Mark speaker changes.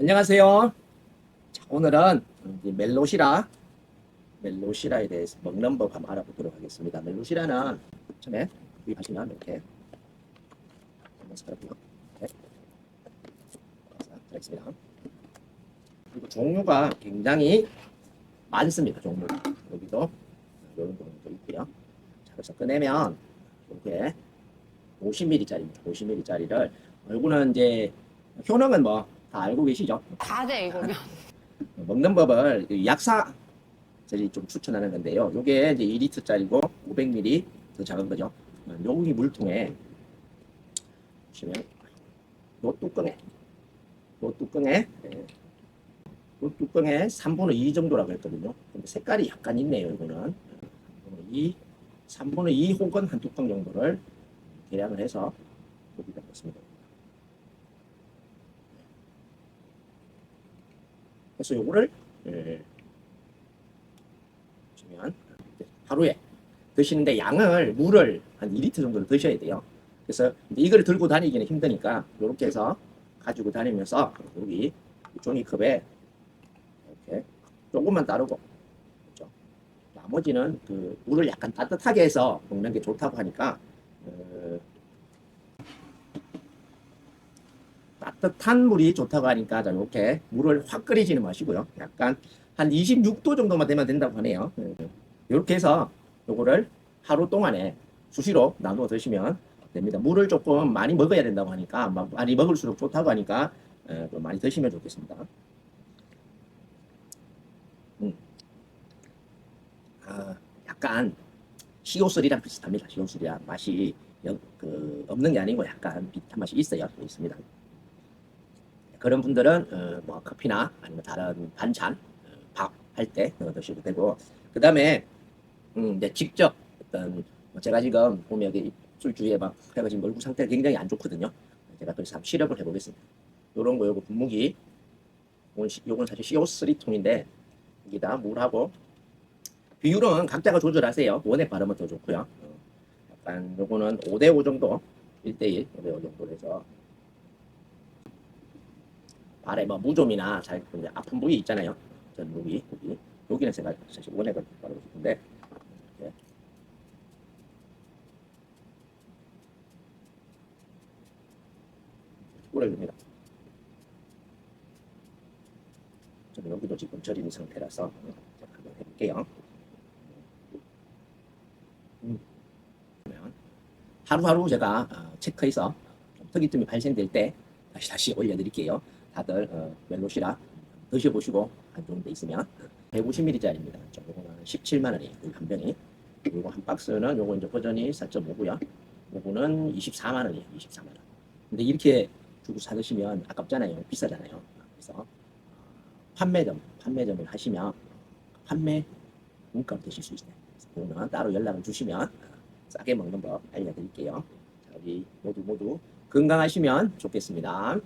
Speaker 1: 안녕하세요. 자, 오늘은 멜로시라, 멜로시라에 대해서 먹는 법 한번 알아보도록 하겠습니다. 멜로시라는 처음에 구입하시면 이렇게 한번 살았고요. 이렇게 들어있습니다. 그리고 종류가 굉장히 많습니다. 종류가 여기도 이런 종류도 있고요. 자, 그래서 꺼내면 이렇게 50ml짜리입니다. 50ml짜리를 얼굴은 이제 효능은 뭐 다 알고 계시죠?
Speaker 2: 다돼 이거면
Speaker 1: 먹는 법을 그 약사들이 좀 추천하는 건데요. 요게 이제 2리터짜리고 500ml 더 작은 거죠. 어, 여기 물통에 보시면 요 뚜껑에 요 뚜껑에 예, 요 뚜껑에 3분의 2 정도라고 했거든요. 근데 색깔이 약간 있네요. 이거는 3분의 2, 3분의 2 혹은 한 뚜껑 정도를 계량을 해서 여기다 넣습니다. 그래서 요거를 예, 보시면 하루에 드시는데 양을 물을 한 2리터 정도를 드셔야 돼요. 그래서 이걸 들고 다니기는 힘드니까 이렇게 해서 가지고 다니면서 여기 종이컵에 이렇게 조금만 따르고 그렇죠? 나머지는 그 물을 약간 따뜻하게 해서 먹는 게 좋다고 하니까 어, 따뜻한 물이 좋다고 하니까 자 이렇게 물을 확 끓이지는 마시고요. 약간 한 26도 정도만 되면 된다고 하네요. 이렇게 해서 요거를 하루 동안에 수시로 나누어 드시면 됩니다. 물을 조금 많이 먹어야 된다고 하니까 막 많이 먹을수록 좋다고 하니까 에, 좀 많이 드시면 좋겠습니다. 음. 아, 약간 시오슬이랑 비슷합니다. 시오슬이랑 맛이 영- 그 없는 게 아니고 약간 비슷한 맛이 있어요. 있습니다. 그런 분들은 어, 뭐 커피나 아니면 다른 반찬 밥할 때 넣어 드셔도 되고 그 다음에 음, 이제 직접 어떤 뭐 제가 지금 보면 여기 입술 주위에 막 해가지고 얼굴 상태가 굉장히 안 좋거든요. 제가 그래서 한번 시럽을 해보겠습니다. 요런 거 요거 분무기 요건 사실 CO3 통인데 여기다 물하고 비율은 각자가 조절하세요. 원액 바르면 더 좋고요. 어, 약간 요거는 5대5 정도 1대1 5대5 정도 해서 발에 뭐 무좀이나 잘 이제 아픈 부위 있잖아요. 전 여기 여기 여기는 제가 사실 원액을 바르고 싶은데 이렇게 뿌려줍니다. 저는 여기도 지금 절인 상태라서 한번 해볼게요. 음. 하루하루 제가 어, 체크해서 좀 특이점이 발생될 때 다시 다시 올려드릴게요. 다들 어, 멜로시라 드셔보시고 안 좋은 데 있으면 150ml짜리입니다. 요거는 17만 원이에요. 한 병이. 그리고 한 박스는 요거 이제 버전이 4.5고요. 요거는 24만 원이에요. 24만 원. 근데 이렇게 주고 사 드시면 아깝잖아요. 비싸잖아요. 그래서 어, 판매점, 판매점을 하시면 판매 문가로 드실 수 있어요. 그거는 따로 연락을 주시면 어, 싸게 먹는 법 알려드릴게요. 자, 우리 모두 모두 건강하시면 좋겠습니다.